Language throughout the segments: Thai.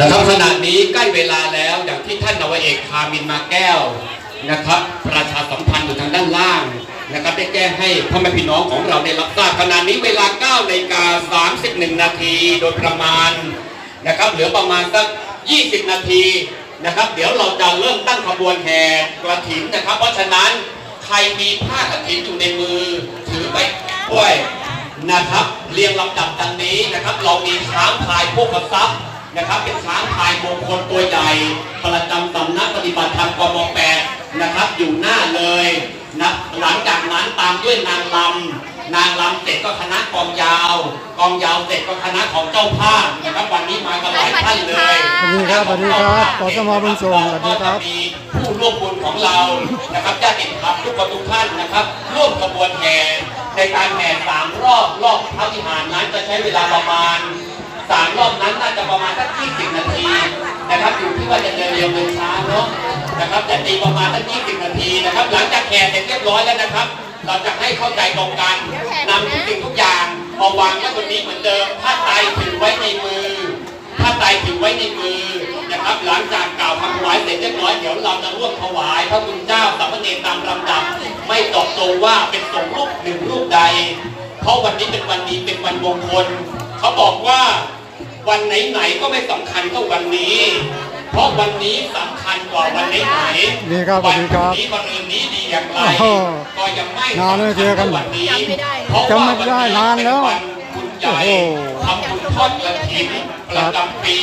นะครับขณะนี้ใกล้เวลาแล้วอย่างที่ท่านนวเอกคามินมาแก้วนะครับ ประชาสัมพันธ์อยู่ทางด้านล่างนะครับได้แจ้งให้พ่อแม่พี่น้องของเราได้รับทราบขณะนี้เวลา9นาฬิกา31 นาทีโดยประมาณนะครับเหลือประมาณสัก 20 นาทีนะครับ เดี๋ยวเราจะเริ่มตั้งขบวนแห่กระถินนะครับ เพราะฉะนั้นใครมีผ้ากระถินอยู่ในมือถือไปด้วยนะครับ เรียงลำดับดังนี้นะครับ เรามีช้างพลายโภคทรัพย์ นะครับ เป็นช้างพลายมงคลตัวใหญ่ประจำสำนักปฏิบัติธรรมกมแปดนะครับ อยู่หน้าเลยนะหลังจากนั้นตามด้วยนางลำนางลำเสร็จก็คณะกองยาว กองยาวเสร็จก็คณะของเจ้าภาพนะครับวันนี้มากันหลายท่านเลยสวัสดีครับสวัสดีครับขอสมบุญส่งสวัสดีครับก็จะมีผู้ร่วมบุญของเรานะครับญาติธรรมทุกคนทุกท่านนะครับ ร่วมขบวนแห่ในการแห่สามรอบรอบพระวิหารนั้นจะใช้เวลาประมาณสามรอบนั้นน่าจะ ประมาณสัก20 นาทีนะครับอยู่ที่ว่าจะเดินเร็วเดินช้าเนาะนะครับจะตีประมาณสัก20 นาทีนะครับ หลังจากแข่เสร็จเรียบร้อยแล้วนะครับ เราจะให้เข้าใจตรงกันนำทุกสิ่งทุกอย่างมาวางไว้บนนี้เหมือนเดิมผ้าไตรถือไว้ในมือผ้าไตรถือไว้ในมือนะครับ หลังจากกล่าวคำถวายเสร็จเรียบร้อยเดี๋ยวเราจะร่วมถวายพระคุณเจ้าสามเณรตามลำดับ ไม่ตอบโจงว่าเป็นสงรูปหนึ่งรูปใด เพราะวันนี้เป็นวันดีเป็นวันมงคลเขาบอกว่า วันไหนๆก็ไม่สำคัญเท่าวันนี้ เพราะวันนี้สำคัญกว่าวันไหนๆดีครับสวัสดีครับวันนี้วันอื่นนี้ดีอย่างไรโอ้โหก็ยังไม่นานเลยเจอกันวันนี้จำไม่ได้เพราะว่าจำไม่ได้นานแล้วเป็บุญใหญ่โอ้โหทำบุญทอดกระถินประจำปี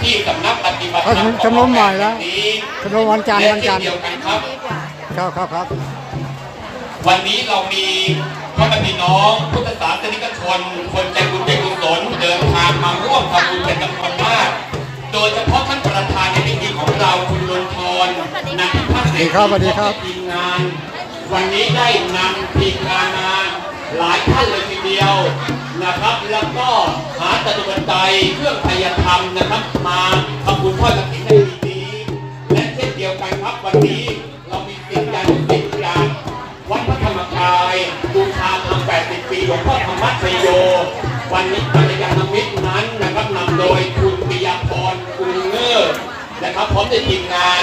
ที่สำนักปฏิบัติธรรมชมรมใหม่แล้วนี้ชมรมวันจันทร์วันจันทร์และเช่เดียวกันครับครับครับครับ วันนี้เรามีพ่อแม่พี่น้องพุทธศาสนิกชนคนใจบุญใจกุศลเดินทางมาร่วมทำบุญเป็นจำนวนมาก โดยเฉพาะท่านประธานในพิธีของเราคุณนนทรนักพัฒสวัสดีครับสวัสดีครับทีมงาน วันนี้ได้นำทีมงานมาหลายท่านเลยทีเดียวนะครับ แล้วก็หาตะตุบันไดเครื่องพยธรรมนะครับ มาทำบุญทอดกฐินในปีนี้และเช่นเดียวกันครับวันนี้เรามีสิ่งใหญ่สิ่งอย่างวัดพระธรรมกายบูชาธรรม80 ปีหลวงพ่อธรรมชโย วันนี้ ดยคุณปิยพรคุณเงือนะครับพร้อมด้วยทีมงาน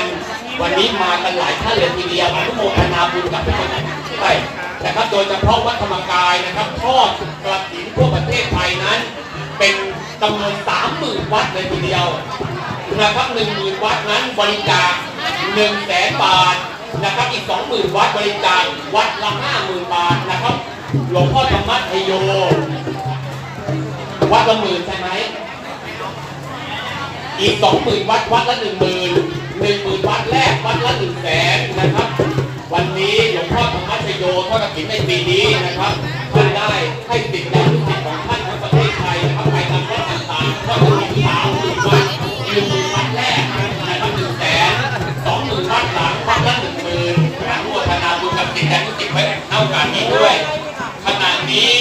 วันนี้มากันหลายท่านเลยทีเดียวอนุโมทนาบุญกับทุกคนด้วยนะครับโดยเฉพาะวัดธรรมกายนะครับทอดกระถินทั่วประเทศไทยนั้น เป็นจำนวน30,000วัดเลยทีเดียวนะครับหนึ่งหมื่นวัดนั้นบริจาคหนึ่งแสนบาทนะครับอีกสองหมื่นวัดบริจาควัดละห้าหมื่นบาทนะครับหลวงพ่อธรรมชโยวัดละหมื่นใช่ไหม อีกสองหมื่นวัดวัดละหนึ่งหมื่นหนึ่งหมื่นวัดแรกวัดละหนึ่งแสนนะครับ วันนี้หลวงพ่อธรรมชโยทอดกฐินในปีนี้นะครับท่านได้ให้สิทธิ์และลูกศิษย์ของท่านทั้งประเทศไทยนะครับไปทำวัดต่างๆทอดกฐินสามหมื่นวัดหนึ่งหมื่นวัดแรกนะครับหนึ่งแสนสองหมื่นวัดหลังวัดละหนึ่งหมื่นอนุโมทนาบุญกับสิ่งแต่ทุกสิ่งไว้เท่ากันนี้ด้วยขณะนี้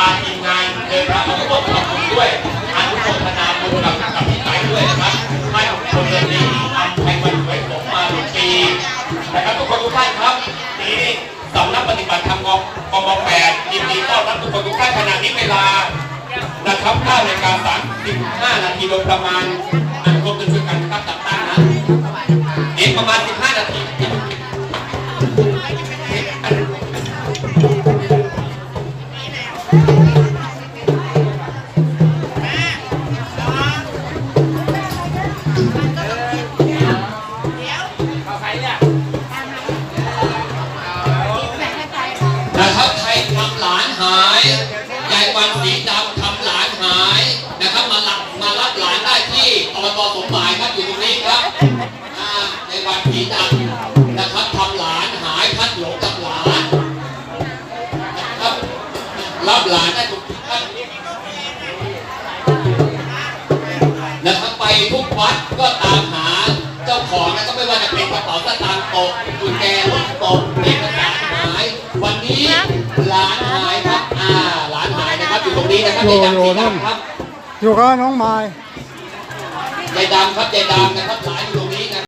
พาทีมงานเดินทางมาร่วมทำบุญด้วยอนุโมทนาบุญกับกับพี่ไก่ด้วยนะครับท่านพลเรือเอกหญิงอัมไพวันไว้สงมาหนึ่งปีนะครับทุกคนทุกท่านครับนี่สำนักปฏิบัติธรรมกมแปดยินดีต้อนรับทุกคนทุกท่านขณะนี้เวลานะครับ9นาฬิกา35นาทีโดยประมาณอันครวมกันช่วยกันครับจับตั้งนะ หลานได้ทุกท่านนะครับไปทุกวัดก็ตามหาเจ้าของนะก็ไม่ว่าจะเป็นกระเป๋าสตางค์ตกกุญแจรถตกเอกสารหายวันนี้หลานหายครับอ่าหลานหายนะครับอยู่ตรงนี้นะครับโยโย่นั่นดครับอยู่กับน้องไม้ยายดำครับยายดำนะครับหลาน